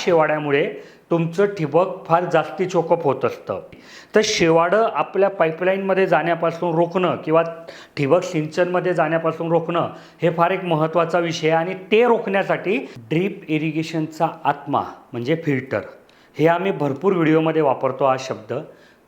शेवाड्यामुळे तुमचं ठिबक फार जास्ती चोकअप होत असतं. तर शेवाडं आपल्या पाईपलाईनमध्ये जाण्यापासून रोखणं किंवा ठिबक सिंचनमध्ये जाण्यापासून रोखणं हे फार एक महत्त्वाचा विषय आहे आणि ते रोखण्यासाठी ड्रीप इरिगेशनचा आत्मा म्हणजे फिल्टर हे आम्ही भरपूर व्हिडिओमध्ये वापरतो हा शब्द.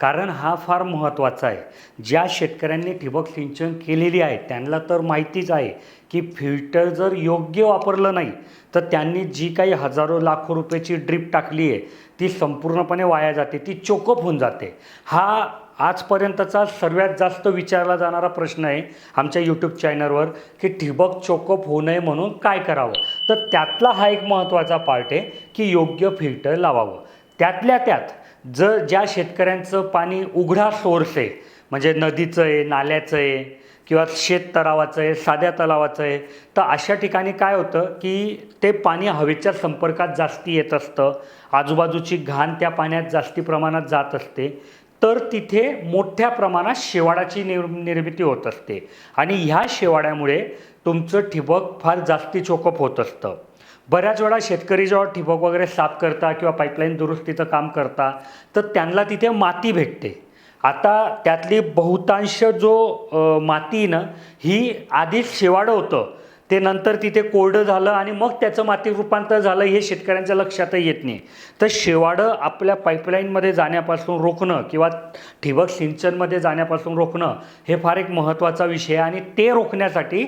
कारण हा फार महत्त्वाचा आहे. ज्या शेतकऱ्यांनी ठिबक सिंचन केलेली आहे त्यांना तर माहितीच आहे की फिल्टर जर योग्य वापरलं नाही तर त्यांनी जी काही हजारो लाखो रुपयाची ड्रीप टाकली आहे ती संपूर्णपणे वाया जाते ती चोकअप होऊन जाते. हा आजपर्यंतचा सर्वात जास्त विचारला जाणारा प्रश्न आहे आमच्या यूट्यूब चॅनलवर की ठिबक चोकअप होऊ नये म्हणून काय करावं? तर त्यातला हा एक महत्त्वाचा पार्ट आहे की योग्य फिल्टर लावावं. त्यातल्या त्यात जर ज्या शेतकऱ्यांचं पाणी उघडा सोर्स आहे म्हणजे नदीचं आहे नाल्याचं आहे किंवा शेत तलावाचं आहे साध्या तलावाचं आहे तर अशा ठिकाणी काय होतं की ते पाणी हवेच्या संपर्कात जास्ती येत असतं आजूबाजूची घाण त्या पाण्यात जास्ती प्रमाणात जात असते तर तिथे मोठ्या प्रमाणात शेवाळाची निर् निर्मिती होत असते. आणि ह्या शेवाळ्यामुळे तुमचं ठिबक फार जास्ती चोकप होत असतं. बऱ्याच वेळा शेतकरी जेव्हा ठिबक वगैरे साफ करता किंवा पाईपलाईन दुरुस्तीचं काम करता तर त्यांना तिथे माती भेटते. आता त्यातली बहुतांश जो माती आहे ना ही आधीच शेवाडं होतं. ते नंतर तिथे कोरडं झालं आणि मग त्याचं माती रूपांतर झालं हे शेतकऱ्यांच्या लक्षातही येत नाही. तर शेवाळं आपल्या पाईपलाईनमध्ये जाण्यापासून रोखणं किंवा ठिबक सिंचनमध्ये जाण्यापासून रोखणं हे फार एक महत्त्वाचा विषय आहे आणि ते रोखण्यासाठी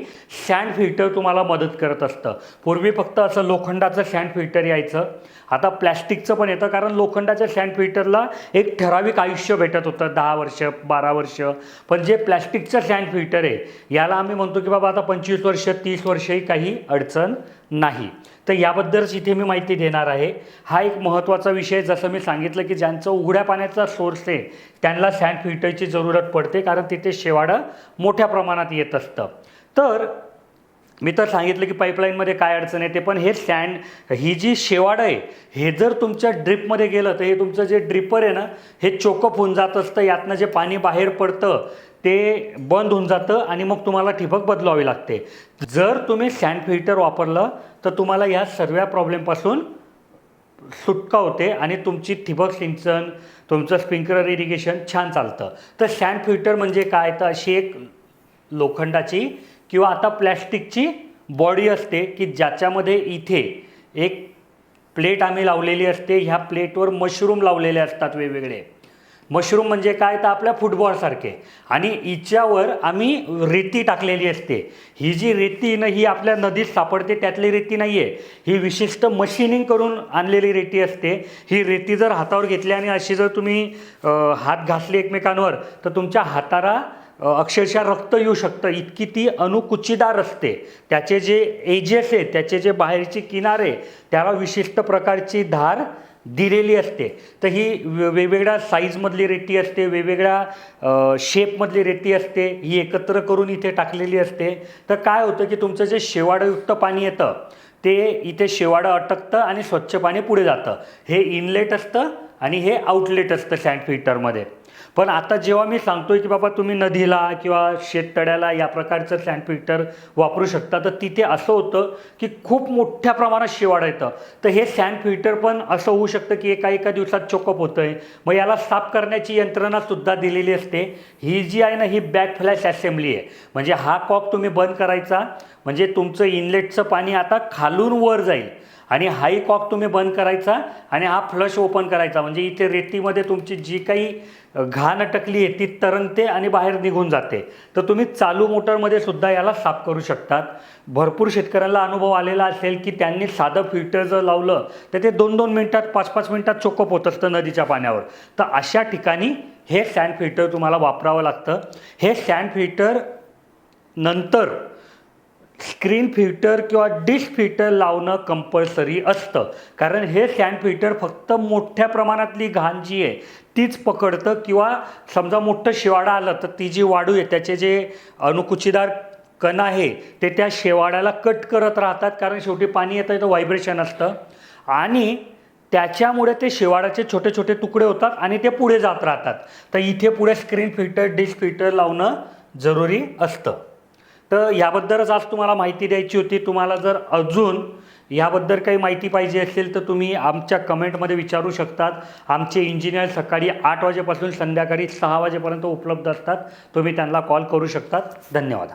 सँड फिल्टर तुम्हाला मदत करत असतं. पूर्वी फक्त असं लोखंडाचं सँड फिल्टर यायचं. आता प्लॅस्टिकचं पण येतं कारण लोखंडाच्या सँड फिल्टरला एक ठराविक आयुष्य भेटत होतं दहा वर्ष बारा वर्ष. पण जे प्लॅस्टिकचं सँड फिल्टर आहे याला आम्ही म्हणतो की बाबा आता पंचवीस वर्ष तीस वर्ष वर्षही काही अडचण नाही. तर याबद्दलच इथे मी माहिती देणार आहे. हा एक महत्त्वाचा विषय जसं मी सांगितलं की ज्यांचं उघड्या पाण्याचा सोर्स आहे त्यांना सँड फिल्टरची जरूरत पडते कारण तिथे शेवाळं मोठ्या प्रमाणात येत असतं. तर मी तर सांगितलं की पाईपलाईनमध्ये काय अडचण येते पण हे सँड ही जी शेवाड आहे हे जर तुमच्या ड्रिपमध्ये गेलं तर हे तुमचं जे ड्रिपर आहे ना हे चोकअप होऊन जात असतं. यातनं जे पाणी बाहेर पडतं ते बंद होऊन जातं आणि मग तुम्हाला ठिबक बदलावी लागते. जर तुम्ही सँड फिल्टर वापरलं तर तुम्हाला ह्या सर्व प्रॉब्लेमपासून सुटका होते आणि तुमची ठिबक सिंचन तुमचं स्प्रिंकलर इरिगेशन छान चालतं. तर सँड फिल्टर म्हणजे काय? तर अशी एक लोखंडाची किंवा आता प्लॅस्टिकची बॉडी असते की ज्याच्यामध्ये इथे एक प्लेट आम्ही लावलेली असते. ह्या प्लेटवर मशरूम लावलेले असतात वेगवेगळे. मशरूम म्हणजे काय? तर आपल्या फुटबॉलसारखे. आणि हिच्यावर आम्ही रेती टाकलेली असते. ही जी रेती ना ही आपल्या नदीत सापडते त्यातली रेती नाही आहे ही विशिष्ट मशिनिंग करून आणलेली रेती असते. ही रेती जर हातावर घेतली आणि अशी जर तुम्ही हात घासले एकमेकांवर तर तुमच्या हाताला अक्षरशः रक्त येऊ शकतं. इतकी ती अणुकुचीदार असते. त्याचे जे एजेस आहेत त्याचे जे बाहेरचे किनारे त्याला विशिष्ट प्रकारची धार दिलेली असते. तर ही वेगवेगळ्या साईजमधली रेती असते वेगवेगळ्या शेपमधली रेती असते. ही एकत्र करून इथे टाकलेली असते. तर काय होतं की तुमचं जे शेवाळयुक्त पाणी येतं ते इथे शेवाळं अटकतं आणि स्वच्छ पाणी पुढे जातं. हे इनलेट असतं आणि हे आउटलेट असतं सँड फिल्टरमध्ये पण आता जेव्हा मी सांगतोय की बाबा तुम्ही नदीला किंवा शेततळ्याला या प्रकारचं सँड फिल्टर वापरू शकता तर तिथे असं होतं की खूप मोठ्या प्रमाणात शिवाडा येतं. तर हे सँड फिल्टर पण असं होऊ शकतं की एका एका दिवसात चोकअप होतं आहे मग याला साफ करण्याची यंत्रणासुद्धा दिलेली असते. ही जी आहे ना ही बॅक फ्लॅश असेंब्ली आहे. म्हणजे हा कॉक तुम्ही बंद करायचा. म्हणजे तुमचं इनलेटचं पाणी आता खालून वर जाईल. आणि हाही कॉक तुम्ही बंद करायचा आणि हा फ्लश ओपन करायचा. म्हणजे इथे रेतीमध्ये तुमची जी काही घाण अटकली आहे ती तरंगते आणि बाहेर निघून जाते. तर तुम्ही चालू मोटरमध्ये सुद्धा याला साफ करू शकतात. भरपूर शेतकऱ्यांना अनुभव आलेला असेल की त्यांनी साधं फिल्टर जर लावलं तर ते दोन दोन मिनटात पाच पाच मिनटात चोकप होत असतं नदीच्या पाण्यावर. तर अशा ठिकाणी हे सँड फिल्टर तुम्हाला वापरावं लागतं. हे सँड फिल्टर नंतर स्क्रीन फिल्टर किंवा डिश फिल्टर लावणं कंपल्सरी असतं. कारण हे सँड फिल्टर फक्त मोठ्या प्रमाणातली घाण जी आहे तीच पकडतं किंवा समजा मोठं शिवाडा आलं तर ती जी वाढू आहे त्याचे जे अणुकुचीदार कण आहे ते त्या शेवाड्याला कट करत राहतात. कारण शेवटी पाणी येतं तर व्हायब्रेशन असतं. आणि त्याच्यामुळे ते शेवाळाचे छोटे छोटे तुकडे होतात आणि ते पुढे जात राहतात. तर इथे पुढे स्क्रीन फिल्टर डिश फिल्टर लावणं जरुरी असतं. तर याबद्दलच आज तुम्हाला माहिती द्यायची होती. तुम्हाला जर अजून याबद्दल काही माहिती पाहिजे असेल तर तुम्ही आमच्या कमेंटमध्ये विचारू शकतात. आमचे इंजिनियर सकाळी आठ वाजेपासून संध्याकाळी सहा वाजेपर्यंत उपलब्ध असतात. तुम्ही त्यांना कॉल करू शकतात. धन्यवाद.